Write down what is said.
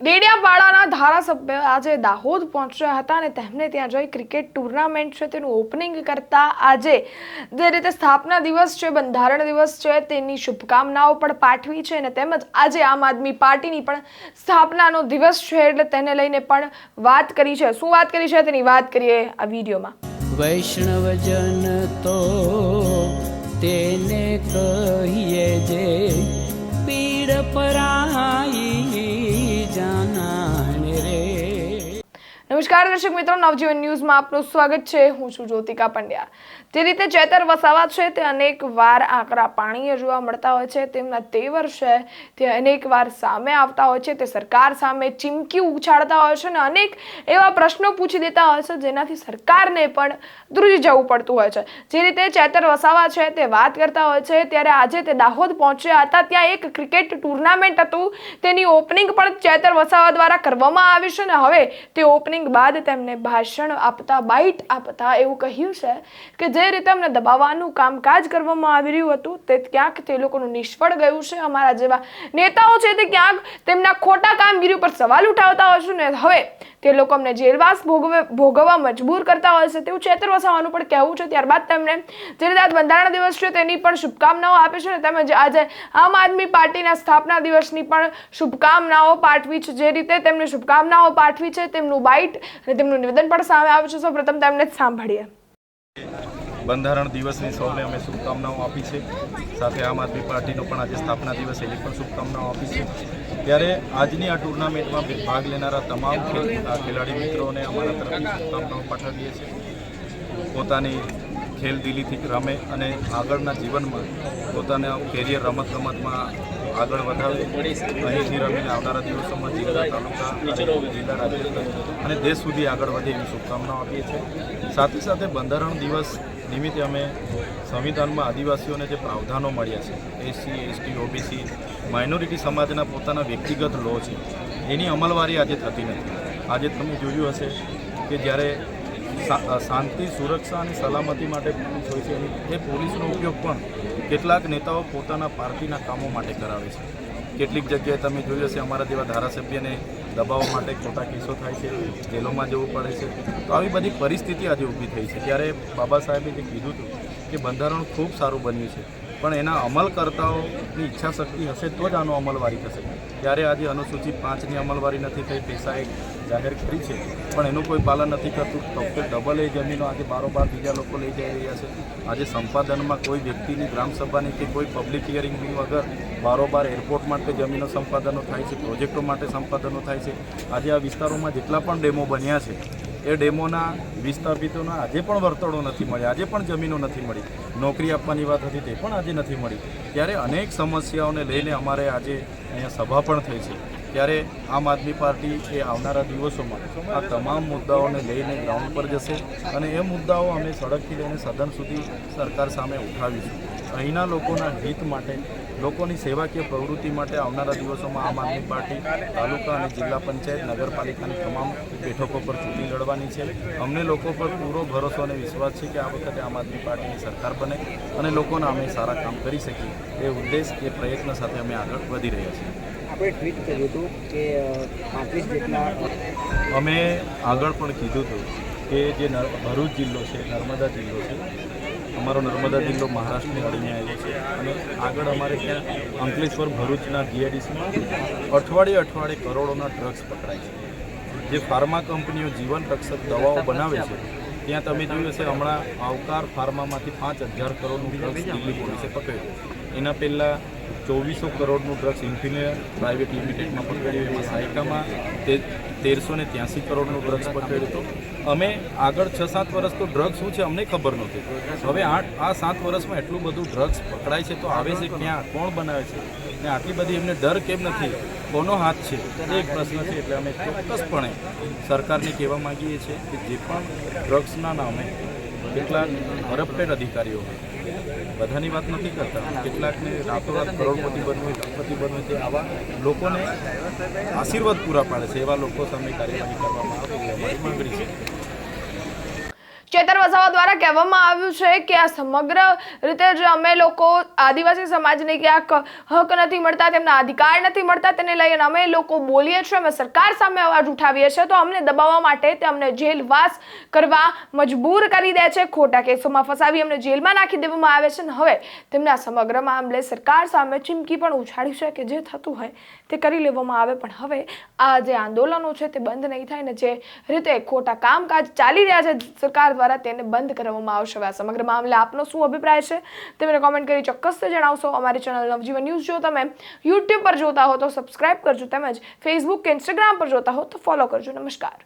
ડેડિયાપાડાના ધારાસભ્ય આજે દાહોદ પહોંચ્યા હતા અને તેમને ત્યાં જઈ ક્રિકેટ ટુર્નામેન્ટ છે તેનું ઓપનિંગ કરતા આજે જે રીતે સ્થાપના દિવસ છે, બંધારણ દિવસ છે, તેની શુભકામનાઓ પણ પાઠવી છે અને તેમજ આજે આમ આદમી પાર્ટીની પણ સ્થાપનાનો દિવસ છે એટલે તેને લઈને પણ વાત કરી છે. શું વાત કરી છે? તેની વાત કરીએ આ વિડીયોમાં. વૈષ્ણવજન તો તેને કહીએ જે પીડ પરાઈ down now. નમસ્કાર દર્શક મિત્રો, નવજીવન ન્યૂઝમાં આપનું સ્વાગત છે. હું છું જ્યોતિકા પંડ્યા. જે રીતે ચેતર વસાવા છે, તે અનેક વાર આકરા પાણીએ જોવા મળતા હોય છે. તેમના તેવર છે, તે અનેક વાર સામે આવતા હોય છે. તે સરકાર સામે ચીમકી ઉછાળતા હોય છે અને અનેક એવા પ્રશ્નો પૂછી દેતા હોય છે, જેનાથી સરકારને પણ ધ્રુજી જવું પડતું હોય છે. જે રીતે ચેતર વસાવા છે, તે વાત કરતા હોય છે, ત્યારે આજે તે દાહોદ પહોંચ્યા હતા. ત્યાં એક ક્રિકેટ ટુર્નામેન્ટ હતું. તેની ઓપનિંગ પણ ચેતર વસાવા દ્વારા કરવામાં આવી છે અને હવે તે ઓપનિંગ બાદ તેમને ભાષણ આપતા, બાઇટ આપતા એવું કહ્યું છે કે જે રીતે અમને દબાવવાનું કામકાજ કરવામાં આવી રહ્યું હતું, તે ક્યાંક તે લોકોનું નિષ્ફળ ગયું છે. અમારા જેવા નેતાઓ છે તે ક્યાંક તેમના ખોટા કામગીરી ઉપર સવાલ ઉઠાવતા હશું ને. હવે તે અમને જેલવાસ ભોગવે ભોગવવા મજબૂર કરતા હોય છે, તેવું ચેતર વસાવાનું પણ કહેવું છે. ત્યારબાદ તેમણે જે રીતે આજ બંધારણ દિવસ છે, તેની પણ શુભકામનાઓ આપે છે ને તેમજ આજે આમ આદમી પાર્ટીના સ્થાપના દિવસની પણ શુભકામનાઓ પાઠવી છે. જે રીતે તેમને શુભકામનાઓ પાઠવી છે, તેમનું બાઇટ અને તેમનું નિવેદન પણ સામે આવ્યું છે. સૌપ્રથમ તેમને જ સાંભળીએ. બંધારણ દિવસની સૌને અમે શુભકામનાઓ આપી છે. સાથે આમ આદમી પાર્ટીનો પણ આજે સ્થાપના દિવસ એની પણ શુભકામનાઓ આપી છે. ત્યારે આજની આ ટુર્નામેન્ટમાં ભાગ લેનારા તમામ ખેલાડી મિત્રોને અમારા તરફથી શુભકામનાઓ પાઠવીએ છીએ. પોતાની ખેલ દિલીથી રમે અને આગળના જીવનમાં પોતાના કેરિયર રમત ગમતમાં આગળ વધારે અહીંથી રમીને આવનારા દિવસોમાં જિલ્લા તાલુકા જિલ્લા રાજ્ય અને દેશ સુધી આગળ વધે એવી શુભકામનાઓ આપીએ છીએ. સાથે સાથે બંધારણ દિવસ નિમિત્તે અમે સંવિધાનમાં આદિવાસીઓને જે પ્રાવધાનો મળ્યા છે, એસસી, એસટી, ઓબીસી, માઇનોરિટી સમાજના પોતાના વ્યક્તિગત લો છે, એની અમલવારી આજે થતી નથી. આજે તમે જોયું હશે કે જ્યારે શાંતિ, સુરક્ષા અને સલામતી માટે પોલીસ હોય છે એ પોલીસનો ઉપયોગ પણ કેટલાક નેતાઓ પોતાના પાર્ટીના કામો માટે કરાવે છે. કેટલીક જગ્યાએ તમે જોયું હશે, અમારા જેવા ધારાસભ્યને દબાવવા માટે ખોટા કેસો થાય છે, જેલોમાં જવું પડે છે. તો આવી બધી પરિસ્થિતિ આજે ઊભી થઈ છે. ત્યારે બાબા સાહેબે જે કીધું હતું કે બંધારણ ખૂબ સારું બન્યું છે. પણ એના અમલકર્તાઓની ઈચ્છા શક્તિ હશે તો જ આનો અમલવારી થશે. ત્યારે આજે અનુસૂચિત પાંચની અમલવારી નથી થઈ પેશાએ જાહેર કરી છે. પણ એનું કોઈ પાલન નથી કરતું ડોક્ટર ડબલ એ જમીનો આજે બારોબાર બીજા લોકો લઈ જઈ રહ્યા છે. આજે સંપાદનમાં કોઈ વ્યક્તિની ગ્રામસભાની કે કોઈ પબ્લિક હિયરિંગની વગર બારોબાર એરપોર્ટ માટે જમીનો સંપાદનો થાય છે પ્રોજેક્ટો માટે સંપાદનો થાય છે. આજે આ વિસ્તારોમાં જેટલા પણ ડેમો બન્યા છે એ ડેમોના વિસ્થાપિતોના આજે પણ વર્તળો નથી મળ્યા, આજે પણ જમીનો નથી મળી. નોકરી આપવાની વાત હતી તે પણ આજે નથી મળી. ત્યારે અનેક સમસ્યાઓને લઈને અમારે આજે અહીંયા સભા પણ થઈ છે. ત્યારે આમ આદમી પાર્ટી એ આવનારા દિવસોમાં આ તમામ મુદ્દાઓને લઈને ગ્રાઉન્ડ પર જશે અને એ મુદ્દાઓ અમે સડકથી લઈને સદન સુધી સરકાર સામે ઉઠાવીશું. અહીંના લોકોના હિત માટે લોકોની સેવાકીય પ્રવૃત્તિ માટે આવનારા દિવસોમાં આમ આદમી પાર્ટી તાલુકા અને જિલ્લા પંચાયત નગરપાલિકાની તમામ બેઠકો પર ચૂંટણી લડવાની છે. અમને લોકો પર પૂરો ભરોસો અને વિશ્વાસ છે કે આ વખતે આમ આદમી પાર્ટીની સરકાર બને અને લોકોના અમે સારા કામ કરી શકીએ. એ ઉદ્દેશ એ પ્રયત્ન સાથે અમે આગળ વધી રહ્યા છીએ. આપણે ટ્વીટ કર્યું હતું કે પાંત્રીસ જેટલા અમે આગળ પણ કીધું હતું કે જે ભરૂચ જિલ્લો છે નર્મદા જિલ્લો છે અમારો નર્મદા જિલ્લો મહારાષ્ટ્રની અડીને આવેલો છે. અને આગળ અમારે ત્યાં અંકલેશ્વર ભરૂચના જીઆઈડીસીમાં અઠવાડિયે અઠવાડિયે કરોડોના ડ્રગ્સ પકડાય છે. જે ફાર્મા કંપનીઓ જીવન રક્ષક દવાઓ બનાવે છે, ત્યાં તમે જોયું હશે, હમણાં આવકાર ફાર્મામાંથી પાંચ હજાર કરોડનું ડ્રગ્સ દિલ્હી પોલીસે પકડ્યું એના પહેલાં ચોવીસો કરોડનું ડ્રગ્સ ઇન્ફિનિયર પ્રાઇવેટ લિમિટેડમાં પકડ્યું, એમાં સાયકામાં તે તેરસો ને ત્યાંસી કરોડનો ડ્રગ્સ પકડ્યો હતો. અમે આગળ છ સાત વર્ષ તો ડ્રગ્સ શું છે અમને ખબર નહોતી. હવે આઠ આ સાત વર્ષમાં એટલું બધું ડ્રગ્સ પકડાય છે તો આવે છે ક્યાં? કોણ બનાવે છે? ને આટલી બધી એમને ડર કેમ નથી? કોનો હાથ છે? એ એક પ્રશ્ન છે, એટલે અમે ચોક્કસપણે સરકારને કહેવા માંગીએ છીએ કે જે પણ ડ્રગ્સના નામે કેટલાક કરપ્ટેડ અધિકારીઓ હોય બધાની વાત નથી કરતા. કેટલાકને રાતોરાત કરોડપતિ બનવું લખપતિ બનવું તે આવા લોકોને આશીર્વાદ પૂરા પાડે છે. એવા લોકો સામે કાર્યવાહી કરવામાં આવે એ અમારી માંગણી છે. ચેતર વસાવા દ્વારા કહેવામાં આવ્યું છે કે આ સમગ્ર રીતે જે અમે લોકો આદિવાસી સમાજને ક્યાંક હક નથી મળતા, તેમના અધિકાર નથી મળતા, તેને લઈને અમે લોકો બોલીએ છીએ, અમે સરકાર સામે અવાજ ઉઠાવીએ છીએ. તો અમને દબાવવા માટે તે અમને જેલવાસ કરવા મજબૂર કરી દે છે. ખોટા કેસોમાં ફસાવી અમને જેલમાં નાખી દેવામાં આવે છે. અને હવે તેમના સમગ્ર મામલે સરકાર સામે ચીમકી પણ ઉછાળી છે કે જે થતું હોય તે કરી લેવામાં આવે. પણ હવે આ જે આંદોલનો છે તે બંધ નહીં થાય ને જે રીતે ખોટા કામકાજ ચાલી રહ્યા છે સરકાર દ્વારા તેને બંધ કરવામાં આવશે આ સમગ્ર મામલે આપનો શું અભિપ્રાય છે તે મને કોમેન્ટ કરી ચોક્કસ જણાવશો. અમારી ચેનલ નવજીવન ન્યૂઝ જો તમે યુટ્યુબ પર જોતા હો તો સબસ્ક્રાઇબ કરજો તેમજ ફેસબુક કે ઇન્સ્ટાગ્રામ પર જોતા હો તો ફોલો કરજો. નમસ્કાર.